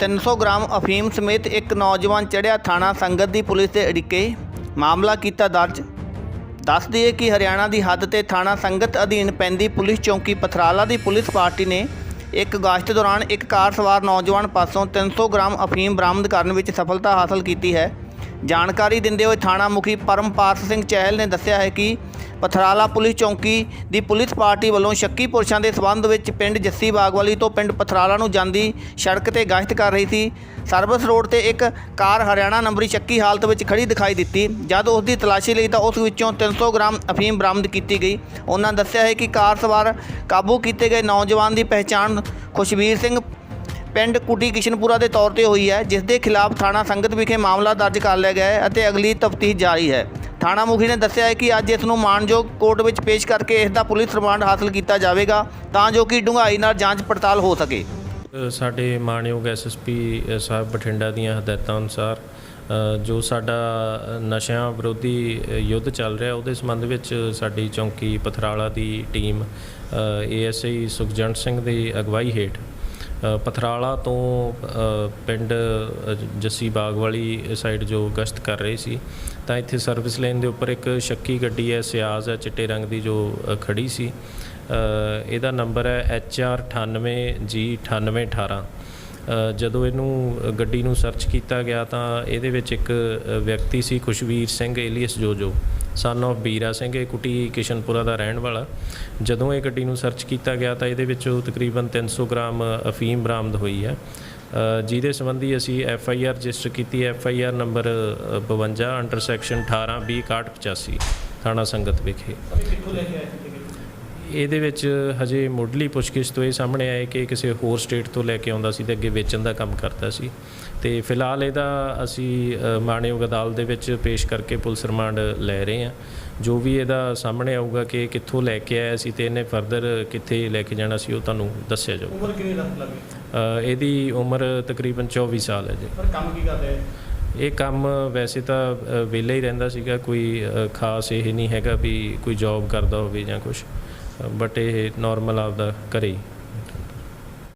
300 gram ਅਫੀਮ ਸਮੇਤ ਇੱਕ ਨੌਜਵਾਨ ਚੜ੍ਹਿਆ ਥਾਣਾ ਸੰਗਤ ਦੀ ਪੁਲਿਸ ਦੇ ਅੜਿੱਕੇ। ਮਾਮਲਾ ਕੀਤਾ ਦਰਜ। ਦੱਸ ਦਈਏ ਕਿ ਹਰਿਆਣਾ ਦੀ ਹੱਦ ਤੇ ਥਾਣਾ ਸੰਗਤ ਅਧੀਨ ਪੈਂਦੀ ਪੁਲਿਸ ਚੌਂਕੀ ਪਥਰਾਲਾ ਦੀ ਪੁਲਿਸ ਪਾਰਟੀ ਨੇ ਇੱਕ ਗਸ਼ਤ ਦੌਰਾਨ ਇੱਕ ਕਾਰ ਸਵਾਰ ਨੌਜਵਾਨ ਪਾਸੋਂ 300 ਗ੍ਰਾਮ ਅਫੀਮ ਬਰਾਮਦ ਕਰਨ ਵਿੱਚ ਸਫਲਤਾ ਹਾਸਲ ਕੀਤੀ ਹੈ। ਜਾਣਕਾਰੀ ਦਿੰਦੇ ਹੋਏ ਥਾਣਾ ਮੁਖੀ ਪਰਮਪਾਲ ਸਿੰਘ ਚਹਿਲ ਨੇ ਦੱਸਿਆ ਹੈ ਕਿ ਪਥਰਾਲਾ ਪੁਲਿਸ ਚੌਂਕੀ ਦੀ ਪੁਲਿਸ ਪਾਰਟੀ ਵੱਲੋਂ ਸ਼ੱਕੀ ਪੁਰਸ਼ਾਂ ਦੇ ਸਬੰਧ ਵਿੱਚ ਪਿੰਡ ਜੱਸੀ ਬਾਗਵਾਲੀ ਤੋਂ ਪਿੰਡ ਪਥਰਾਲਾ ਨੂੰ ਜਾਂਦੀ ਸੜਕ ਤੇ ਗਸ਼ਤ ਕਰ ਰਹੀ ਸੀ। ਸਰਵਿਸ ਰੋਡ ਤੇ ਇੱਕ ਕਾਰ ਹਰਿਆਣਾ ਨੰਬਰੀ ਸ਼ੱਕੀ ਹਾਲਤ ਵਿੱਚ ਖੜੀ ਦਿਖਾਈ ਦਿੱਤੀ। ਜਦ ਉਸ ਦੀ ਤਲਾਸ਼ੀ ਲਈ ਤਾਂ ਉਸ ਵਿੱਚੋਂ 300 ਗ੍ਰਾਮ ਅਫੀਮ ਬਰਾਮਦ ਕੀਤੀ ਗਈ। ਉਹਨਾਂ ਦੱਸਿਆ ਹੈ ਕਿ ਕਾਰ ਸਵਾਰ ਕਾਬੂ ਕੀਤੇ ਗਏ ਨੌਜਵਾਨ ਦੀ ਪਹਿਚਾਣ ਖੁਸ਼ਵੀਰ ਸਿੰਘ ਪਿੰਡ ਕੁਟੀ ਕਿਸ਼ਨਪੁਰਾ ਦੇ ਤੌਰ ਤੇ ਹੋਈ ਹੈ ਜਿਸ ਦੇ ਖਿਲਾਫ ਥਾਣਾ ਸੰਗਤ ਵਿਖੇ ਮਾਮਲਾ ਦਰਜ ਕਰ ਲਿਆ ਗਿਆ ਹੈ ਅਤੇ ਅਗਲੀ ਤਫਤੀਸ਼ ਜਾਰੀ ਹੈ। ਥਾਣਾ ਮੁਖੀ ਨੇ ਦੱਸਿਆ ਹੈ ਕਿ ਅੱਜ ਇਸ ਨੂੰ ਮਾਨਯੋਗ ਕੋਰਟ ਵਿੱਚ ਪੇਸ਼ ਕਰਕੇ ਇਸ ਦਾ ਪੁਲਿਸ ਰਿਮਾਂਡ ਹਾਸਲ ਕੀਤਾ ਜਾਵੇਗਾ ਤਾਂ ਜੋ ਕਿ ਡੂੰਘਾਈ ਨਾਲ ਜਾਂਚ ਪੜਤਾਲ ਹੋ ਸਕੇ। ਅ, ਸਾਡੇ ਮਾਨਯੋਗ ਐਸਐਸਪੀ ਸਾਹਿਬ ਬਠਿੰਡਾ ਦੀਆਂ ਹਦਾਇਤਾਂ ਅਨੁਸਾਰ ਜੋ ਸਾਡਾ ਨਸ਼ਿਆਂ ਵਿਰੋਧੀ ਯੁੱਧ ਚੱਲ ਰਿਹਾ ਉਹਦੇ ਸੰਬੰਧ ਵਿੱਚ ਸਾਡੀ ਚੌਂਕੀ ਪਥਰਾਲਾ ਦੀ ਟੀਮ ਏਐਸਆਈ ਸੁਖਜੰਟ ਸਿੰਘ ਦੀ ਅਗਵਾਈ ਹੇਠ ਪਥਰਾਲਾ ਤੋਂ ਪਿੰਡ ਜੱਸੀ ਬਾਗ ਵਾਲੀ ਸਾਈਡ ਜੋ ਗਸ਼ਤ ਕਰ ਰਹੇ ਸੀ ਤਾਂ ਇੱਥੇ ਸਰਵਿਸ ਲੇਨ ਦੇ ਉੱਪਰ ਇੱਕ ਸ਼ੱਕੀ ਗੱਡੀ ਹੈ ਸਿਆਜ਼ ਹੈ ਚਿੱਟੇ ਰੰਗ ਦੀ ਜੋ ਅ, ਖੜੀ ਸੀ। ਇਹਦਾ ਨੰਬਰ ਹੈ HR98G9818 ਅ, ਜਦੋਂ ਇਹਨੂੰ ਗੱਡੀ ਨੂੰ ਸਰਚ ਕੀਤਾ ਗਿਆ ਤਾਂ ਇਹਦੇ ਵਿੱਚ ਇੱਕ ਵਿਅਕਤੀ ਸੀ Khushveer Singh alias Jojo son of Bira Singh ਇਹ ਕੁਟੀ ਕਿਸ਼ਨਪੁਰਾ ਦਾ ਰਹਿਣ ਵਾਲਾ। ਜਦੋਂ ਇਹ ਗੱਡੀ ਨੂੰ ਸਰਚ ਕੀਤਾ ਗਿਆ ਤਾਂ ਇਹਦੇ ਵਿੱਚੋਂ ਤਕਰੀਬਨ 300 ਗ੍ਰਾਮ ਅਫੀਮ ਬਰਾਮਦ ਹੋਈ ਹੈ। ਜਿਹਦੇ ਸੰਬੰਧੀ ਅਸੀਂ ਐਫ ਆਈ ਆਰ ਰਜਿਸਟਰ ਕੀਤੀ ਐਫ ਆਈ ਆਰ ਨੰਬਰ ਅ, 52 ਅੰਡਰ ਸੈਕਸ਼ਨ 18 ਬੀ 6185 ਥਾਣਾ ਸੰਗਤ ਵਿਖੇ। ਇਹਦੇ ਵਿੱਚ ਹਜੇ ਮੁੱਢਲੀ ਪੁੱਛਗਿੱਛ ਤੋਂ ਇਹ ਸਾਹਮਣੇ ਆਇਆ ਕਿ ਕਿਸੇ ਹੋਰ ਸਟੇਟ ਤੋਂ ਲੈ ਕੇ ਆਉਂਦਾ ਸੀ ਤੇ ਅੱਗੇ ਵੇਚਣ ਦਾ ਕੰਮ ਕਰਦਾ ਸੀ। ਤੇ ਫਿਲਹਾਲ ਇਹਦਾ ਅਸੀਂ ਮਾਣਯੋਗ ਅਦਾਲਤ ਦੇ ਵਿੱਚ ਪੇਸ਼ ਕਰਕੇ ਪੁਲਿਸ ਰਿਮਾਂਡ ਲੈ ਰਹੇ ਹਾਂ। ਜੋ ਵੀ ਇਹਦਾ ਸਾਹਮਣੇ ਆਊਗਾ ਕਿ ਕਿੱਥੋਂ ਲੈ ਕੇ ਆਇਆ ਸੀ ਤੇ ਇਹਨੇ ਫਰਦਰ ਕਿੱਥੇ ਲੈ ਕੇ ਜਾਣਾ ਸੀ ਉਹ ਤੁਹਾਨੂੰ ਦੱਸਿਆ ਜਾਊ ਉਮਰ ਕਿੰਨੀ ਰੱਖ ਲੱਗੇ? ਇਹਦੀ ਉਮਰ ਤਕਰੀਬਨ 24 ਸਾਲ ਹੈ ਜੀ। ਪਰ ਕੰਮ ਕੀ ਕਰਦੇ ਇਹ ਕੰਮ ਵੈਸੇ ਤਾਂ ਵਿਹਲਾ ਹੀ ਰਹਿੰਦਾ ਸੀਗਾ ਕੋਈ ਖਾਸ ਇਹ ਨਹੀਂ ਹੈਗਾ ਵੀ ਕੋਈ ਜੌਬ ਕਰਦਾ ਹੋਵੇ ਜਾਂ ਕੁਝ ਬਟ ਇਹ ਨਾਰਮਲ ਆਪਦਾ ਘਰੇ